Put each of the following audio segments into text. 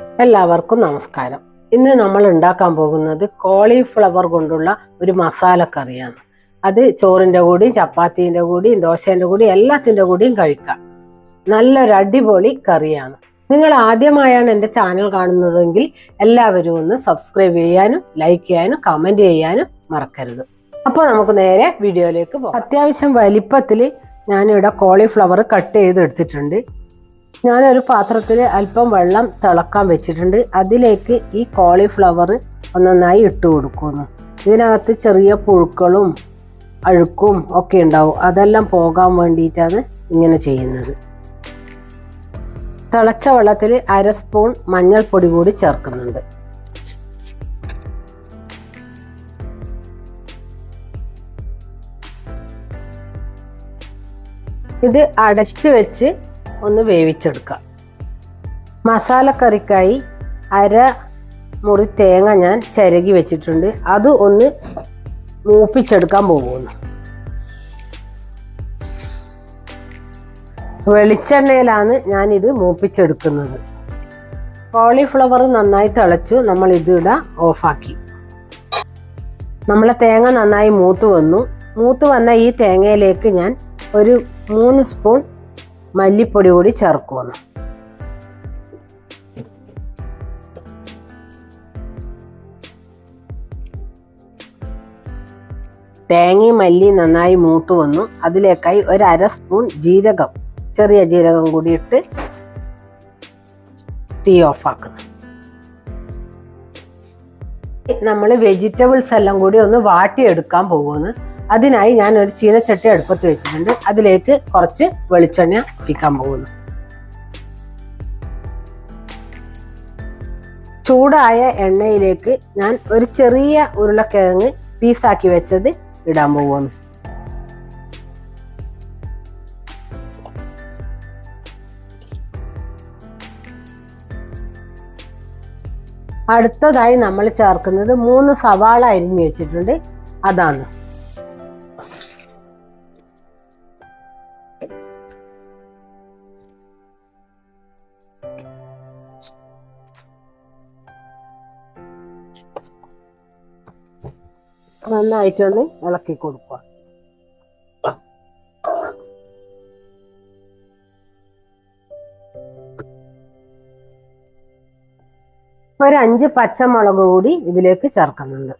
എല്ലാവർക്കും നമസ്കാരം. ഇന്ന് നമ്മൾ ഉണ്ടാക്കാൻ പോകുന്നത് കോളിഫ്ലവർ കൊണ്ടുള്ള ഒരു മസാലക്കറിയാണ് അത് ചോറിന്റെ കൂടിയും ചപ്പാത്തിന്റെ കൂടിയും ദോശേന്റെ കൂടിയും എല്ലാത്തിന്റെ കൂടിയും കഴിക്കാം. നല്ലൊരു അടിപൊളി കറിയാണ്. നിങ്ങൾ ആദ്യമായാണ് എന്റെ ചാനൽ കാണുന്നതെങ്കിൽ എല്ലാവരും ഒന്ന് സബ്സ്ക്രൈബ് ചെയ്യാനും ലൈക്ക് ചെയ്യാനും കമന്റ് ചെയ്യാനും മറക്കരുത്. അപ്പോൾ നമുക്ക് നേരെ വീഡിയോയിലേക്ക് പോകാം. അത്യാവശ്യം വലിപ്പത്തിൽ ഞാനിവിടെ കോളിഫ്ലവർ കട്ട് ചെയ്ത് എടുത്തിട്ടുണ്ട് ഞാനൊരു പാത്രത്തിൽ അല്പം വെള്ളം തിളക്കാൻ വെച്ചിട്ടുണ്ട്. അതിലേക്ക് ഈ കോളിഫ്ലവർ ഒന്നൊന്നായി ഇട്ട് കൊടുക്കുന്നു. ഇതിനകത്ത് ചെറിയ പുഴുക്കളും അഴുക്കും ഒക്കെ ഉണ്ടാവും. അതെല്ലാം പോകാൻ വേണ്ടിയിട്ടാണ് ഇങ്ങനെ ചെയ്യുന്നത്. തിളച്ച വെള്ളത്തിൽ അര സ്പൂൺ മഞ്ഞൾപ്പൊടി കൂടി ചേർക്കുന്നുണ്ട്. ഇത് അടച്ചു വെച്ച് ഒന്ന് വേവിച്ചെടുക്കാം മസാലക്കറിക്കായി അര മുറി തേങ്ങ ഞാൻ ചിരകി വെച്ചിട്ടുണ്ട്. അത് ഒന്ന് മൂപ്പിച്ചെടുക്കാൻ പോകുന്നു. വെളിച്ചെണ്ണയിലാണ് ഞാനിത് മൂപ്പിച്ചെടുക്കുന്നത്. കോളിഫ്ലവർ നന്നായി തിളച്ചു. നമ്മൾ ഇതിട ഓഫാക്കി. നമ്മളെ തേങ്ങ നന്നായി മൂത്ത് വന്നു. മൂത്ത് വന്ന ഈ തേങ്ങയിലേക്ക് ഞാൻ ഒരു മൂന്ന് സ്പൂൺ മല്ലിപ്പൊടി കൂടി ചേർക്കുമെന്ന് തേങ്ങയും മല്ലി നന്നായി മൂത്ത് വന്നു അതിലേക്കായി ഒരു അര സ്പൂൺ ജീരകം ചെറിയ ജീരകം കൂടി ഇട്ട് തീ ഓഫാക്കുന്നു. നമ്മൾ വെജിറ്റബിൾസ് എല്ലാം കൂടി ഒന്ന് വാട്ടിയെടുക്കാൻ പോകുന്നു അതിനായി ഞാൻ ഒരു ചീനച്ചട്ടി അടുപ്പത്ത് വെച്ചിട്ടുണ്ട്. അതിലേക്ക് കുറച്ച് വെളിച്ചെണ്ണ ഒഴിക്കാൻ പോകുന്നു. ചൂടായ എണ്ണയിലേക്ക് ഞാൻ ഒരു ചെറിയ ഉരുളക്കിഴങ്ങ് പീസാക്കി വെച്ചത് ഇടാൻ പോകുന്നു. അടുത്തതായി നമ്മൾ ചേർക്കുന്നത് മൂന്ന് സവാള അരിഞ്ഞു വെച്ചിട്ടുണ്ട്. അതാണ്. നന്നായിട്ടൊന്ന് ഇളക്കി കൊടുക്കുക. ഒരു അഞ്ച് പച്ചമുളക് കൂടി ഇതിലേക്ക് ചേർക്കുന്നുണ്ട്.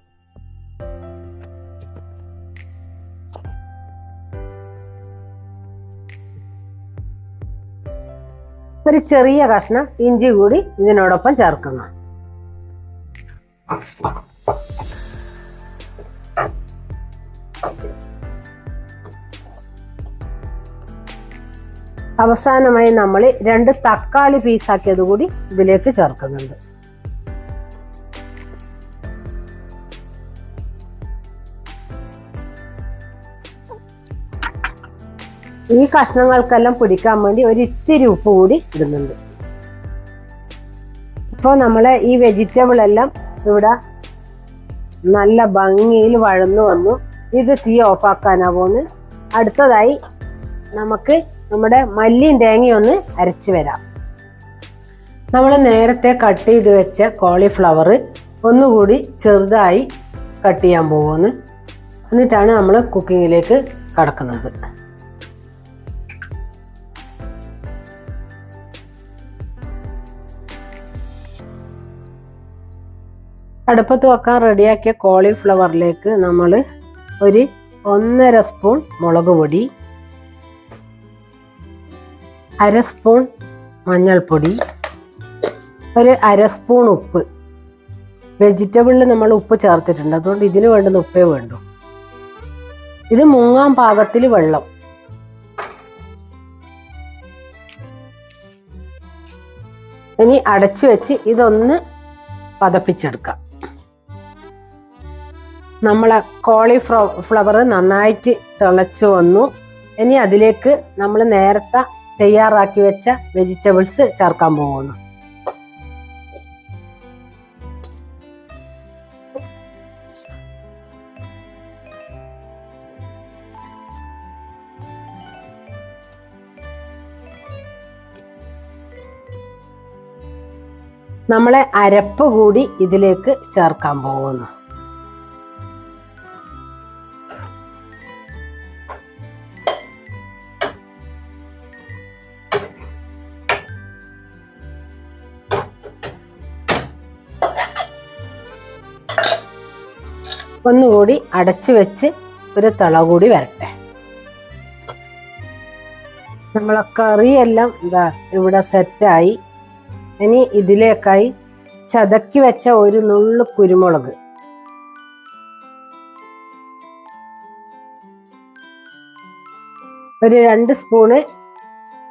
ഒരു ചെറിയ കഷ്ണം ഇഞ്ചി കൂടി ഇതിനോടൊപ്പം ചേർക്കണം. അവസാനമായി നമ്മൾ രണ്ട് തക്കാളി പീസാക്കിയത് കൂടി ഇതിലേക്ക് ചേർക്കുന്നുണ്ട്. ഈ കഷ്ണങ്ങൾക്കെല്ലാം പിടിക്കാൻ വേണ്ടി ഒരു ഇത്തിരി ഉപ്പ് കൂടി ഇടുന്നുണ്ട്. ഇപ്പോൾ നമ്മൾ ഈ വെജിറ്റബിൾ എല്ലാം ഇവിടെ നല്ല ഭംഗിയിൽ വഴന്നു വന്നു. ഇത് തീ ഓഫാക്കാനാ പോന്ന്. അടുത്തതായി നമുക്ക് നമ്മുടെ മല്ലിയും തേങ്ങയും ഒന്ന് അരച്ചു വരാം. നമ്മൾ നേരത്തെ കട്ട് ചെയ്ത് വെച്ച കോളിഫ്ലവർ ഒന്നുകൂടി ചെറുതായി കട്ട് ചെയ്യാൻ പോകുമെന്ന് എന്നിട്ടാണ് നമ്മൾ കുക്കിങ്ങിലേക്ക് കടക്കുന്നത്. അടുപ്പത്ത് വെക്കാൻ റെഡിയാക്കിയ കോളിഫ്ലവറിലേക്ക് നമ്മൾ ഒരു ഒന്നര സ്പൂൺ മുളക് പൊടി അര സ്പൂൺ മഞ്ഞൾപ്പൊടി ഒരു അര സ്പൂൺ ഉപ്പ്. വെജിറ്റബിളിൽ നമ്മൾ ഉപ്പ് ചേർത്തിട്ടുണ്ട്. അതുകൊണ്ട് ഇതിന് വേണ്ടുന്ന ഉപ്പേ വേണ്ടു. ഇത് മുങ്ങാൻ പാകത്തിൽ വെള്ളം. ഇനി അടച്ചു വെച്ച് ഇതൊന്ന് പതപ്പിച്ചെടുക്കാം. നമ്മളെ കോളിഫ്ലോ ഫ്ലവർ നന്നായിട്ട് തിളച്ചു വന്നു. ഇനി അതിലേക്ക് നമ്മൾ നേരത്തെ തയ്യാറാക്കി വെച്ച വെജിറ്റബിൾസ് ചേർക്കാൻ പോകുന്നു. നമ്മളെ അരപ്പ് കൂടി ഇതിലേക്ക് ചേർക്കാൻ പോകുന്നു. ഒന്നുകൂടി അടച്ചു വെച്ച് ഒരു തിള കൂടി വരട്ടെ. നമ്മളെ കറിയെല്ലാം എന്താ ഇവിടെ സെറ്റായി. ഇനി ഇതിലേക്കായി ചതക്കി വെച്ച ഒരു നുള്ളു കുരുമുളക്. ഒരു രണ്ട് സ്പൂണ്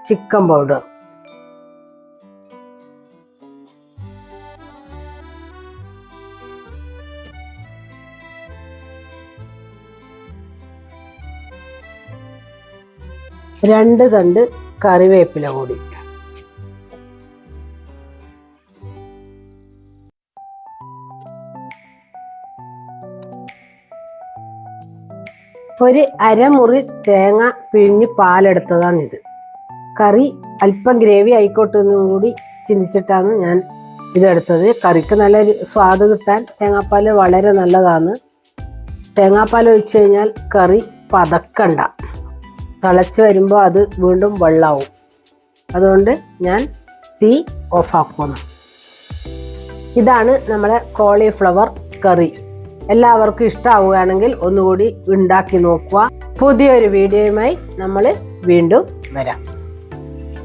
ചിക്കൻ പൗഡർ. രണ്ട് തണ്ട് കറിവേപ്പില കൂടി ഒരു അരമുറി തേങ്ങ പിഴിഞ്ഞ് പാലെടുത്തതാണ് ഇത് കറി അല്പം ഗ്രേവി ആയിക്കോട്ടെ എന്നും കൂടി ചിന്തിച്ചിട്ടാണ് ഞാൻ ഇതെടുത്തത്. കറിക്ക് നല്ല സ്വാദ് കിട്ടാൻ തേങ്ങാപ്പാൽ വളരെ നല്ലതാണ്. തേങ്ങാപ്പാൽ ഒഴിച്ചു കഴിഞ്ഞാൽ കറി പതക്കണ്ട. തിളച്ച് വരുമ്പോൾ അത് വീണ്ടും വെള്ളമാവും അതുകൊണ്ട് ഞാൻ തീ ഓഫാക്കുന്നു. ഇതാണ് നമ്മളെ കോളിഫ്ലവർ കറി. എല്ലാവർക്കും ഇഷ്ടമാവുകയാണെങ്കിൽ ഒന്നുകൂടി ഉണ്ടാക്കി നോക്കുക. പുതിയൊരു വീഡിയോയുമായി നമ്മൾ വീണ്ടും വരാം.